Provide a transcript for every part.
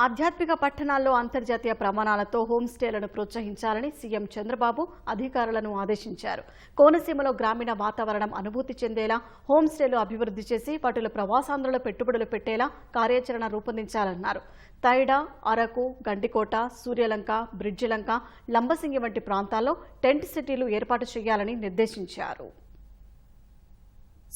ఆధ్యాత్మిక పట్టణాల్లో అంతర్జాతీయ ప్రమాణాలతో హోమ్ స్టేలను ప్రోత్సహించాలని సీఎం చంద్రబాబు అధికారులను ఆదేశించారు. కోనసీమలో గ్రామీణ వాతావరణం అనుభూతి చెందేలా హోమ్ స్టేలు అభివృద్ధి చేసి వాటిలో ప్రవాసాంధ్రలో పెట్టుబడులు పెట్టేలా కార్యాచరణ రూపొందించాలన్నారు. తైడ అరకు గండికోట సూర్యలంక బ్రిడ్జిలంక లంబసింగి వంటి ప్రాంతాల్లో టెంట్ సిటీలు ఏర్పాటు చేయాలని నిర్దేశించారు.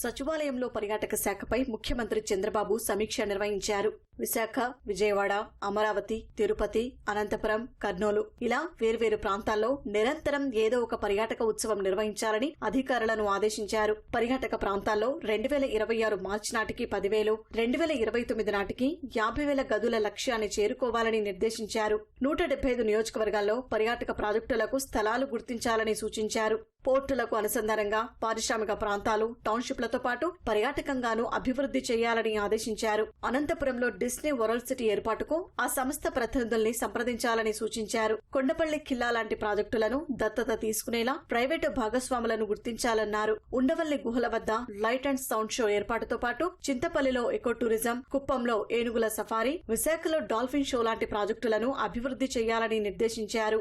సచివాలయంలో పర్యాటక శాఖపై ముఖ్యమంత్రి చంద్రబాబు సమీక్ష నిర్వహించారు. విశాఖ విజయవాడ అమరావతి తిరుపతి అనంతపురం కర్నూలు ఇలా వేర్వేరు ప్రాంతాల్లో నిరంతరం ఏదో ఒక పర్యాటక ఉత్సవం నిర్వహించాలని అధికారులను ఆదేశించారు. పర్యాటక ప్రాంతాల్లో రెండు వేల ఇరవై ఆరు మార్చి నాటికి పదివేలు రెండు వేల ఇరవై తొమ్మిది నాటికి యాభై వేల గదుల లక్ష్యాన్ని చేరుకోవాలని నిర్దేశించారు. నూట డెబ్బై ఐదు నియోజకవర్గాల్లో పర్యాటక ప్రాజెక్టులకు స్థలాలు గుర్తించాలని సూచించారు. పోర్టులకు అనుసంధానంగా పారిశ్రామిక ప్రాంతాలు టౌన్షిప్లతో పాటు పర్యాటకంగానూ అభివృద్ధి చేయాలని ఆదేశించారు. అనంతపురంలో డిస్నీ వరల్డ్ సిటీ ఏర్పాటుకు ఆ సంస్థ ప్రతినిధుల్ని సంప్రదించాలని సూచించారు. కొండపల్లి ఖిల్లా లాంటి ప్రాజెక్టులను దత్తత తీసుకునేలా ప్రైవేటు భాగస్వాములను గుర్తించాలన్నారు. ఉండవల్లి గుహల వద్ద లైట్ అండ్ సౌండ్ షో ఏర్పాటుతో పాటు చింతపల్లిలో ఎకో టూరిజం కుప్పంలో ఏనుగుల సఫారీ విశాఖలో డాల్ఫిన్ షో లాంటి ప్రాజెక్టులను అభివృద్ధి చేయాలని నిర్దేశించారు.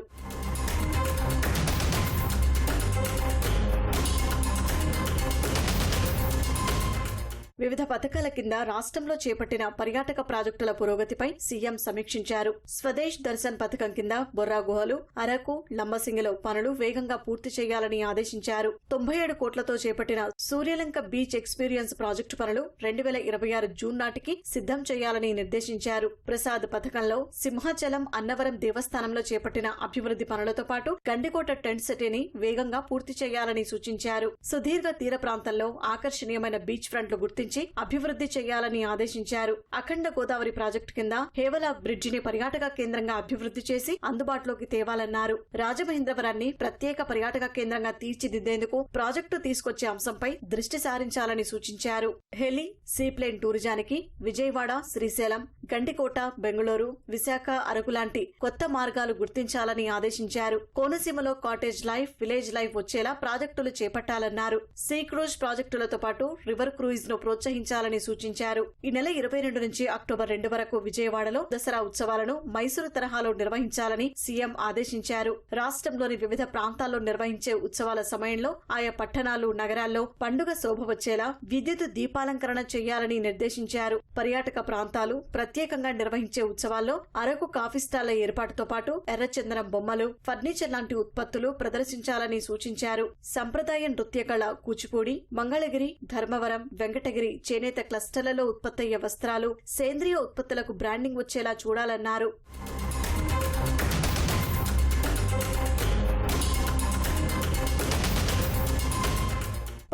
వివిధ పథకాల కింద రాష్ట్రంలో చేపట్టిన పర్యాటక ప్రాజెక్టుల పురోగతిపై సీఎం సమీక్షించారు. స్వదేశ్ దర్శన్ పథకం కింద బొర్రా గుహలు అరకు లంబసింగిలో పనులు వేగంగా పూర్తి చేయాలని ఆదేశించారు. తొంభై ఏడు కోట్లతో చేపట్టిన సూర్యలంక బీచ్ ఎక్స్పీరియన్స్ ప్రాజెక్టు పనులు రెండు వేల ఇరవై ఆరు జూన్ నాటికి సిద్ధం చేయాలని నిర్దేశించారు. ప్రసాద్ పథకంలో సింహాచలం అన్నవరం దేవస్థానంలో చేపట్టిన అభివృద్ధి పనులతో పాటు గండికోట టెంట్ సిటీని వేగంగా పూర్తి చేయాలని సూచించారు. సుదీర్ఘ తీర ప్రాంతంలో ఆకర్షణీయమైన బీచ్ ఫ్రంట్లు గుర్తించి అభివృద్ధి చేయాలని ఆదేశించారు. అఖండ గోదావరి ప్రాజెక్టు కింద హేవల బ్రిడ్జిని పర్యాటక కేంద్రంగా అభివృద్ధి చేసి అందుబాటులోకి తేవాలన్నారు. రాజమహేంద్రవరాన్ని ప్రత్యేక పర్యాటక కేంద్రంగా తీర్చిదిద్దేందుకు ప్రాజెక్టు తీసుకొచ్చే అంశంపై దృష్టి సారించాలని సూచించారు. హెలి సీప్లేన్ టూరిజానికి విజయవాడ శ్రీశైలం గండికోట బెంగళూరు విశాఖ అరకు లాంటి కొత్త మార్గాలు గుర్తించాలని ఆదేశించారు. కోనసీమలో కాటేజ్ లైఫ్ విలేజ్ లైఫ్ వచ్చేలా ప్రాజెక్టులు చేపట్టాలన్నారు. సీ క్రూజ్ ప్రాజెక్టులతో పాటు రివర్ క్రూయిజ్ను ప్రోత్సహించాలని సూచించారు. ఈ నెల ఇరవై రెండు నుంచి అక్టోబర్ రెండు వరకు విజయవాడలో దసరా ఉత్సవాలను మైసూరు తరహాలో నిర్వహించాలని సీఎం ఆదేశించారు. రాష్ట్రంలోని వివిధ ప్రాంతాల్లో నిర్వహించే ఉత్సవాల సమయంలో ఆయా పట్టణాలు నగరాల్లో పండుగ శోభ వచ్చేలా విద్యుత్ దీపాలంకరణ చేయాలని నిర్దేశించారు. పర్యాటక ప్రాంతాలు ప్రతి ప్రత్యేకంగా నిర్వహించే ఉత్సవాల్లో అరకు కాఫీ స్టాళ్ళ ఏర్పాటుతో పాటు ఎర్రచందనం బొమ్మలు ఫర్నిచర్ లాంటి ఉత్పత్తులు ప్రదర్శించాలని సూచించారు. సంప్రదాయ నృత్య కళ కూచిపూడి మంగళగిరి ధర్మవరం వెంకటగిరి చేనేత క్లస్టర్లలో ఉత్పత్తయ్యే వస్త్రాలు సేంద్రియ ఉత్పత్తులకు బ్రాండింగ్ వచ్చేలా చూడాలన్నారు.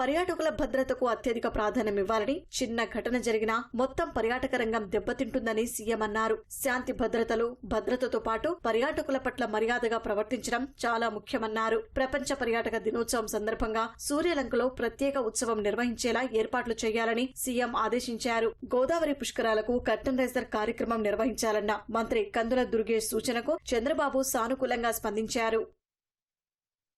పర్యాటకుల భద్రతకు అత్యధిక ప్రాధాన్యం ఇవ్వాలని చిన్న ఘటన జరిగినా మొత్తం పర్యాటక రంగం దెబ్బతింటుందని సీఎం అన్నారు. శాంతి భద్రతలు భద్రతతో పాటు పర్యాటకుల పట్ల మర్యాదగా ప్రవర్తించడం చాలా ముఖ్యమన్నారు. ప్రపంచ పర్యాటక దినోత్సవం సందర్భంగా సూర్యలంకలో ప్రత్యేక ఉత్సవం నిర్వహించేలా ఏర్పాట్లు చేయాలని సీఎం ఆదేశించారు. గోదావరి పుష్కరాలకు కర్టన్ రైజర్ కార్యక్రమం నిర్వహించాలన్న మంత్రి కందుల దుర్గేష్ సూచనకు చంద్రబాబు సానుకూలంగా స్పందించారు.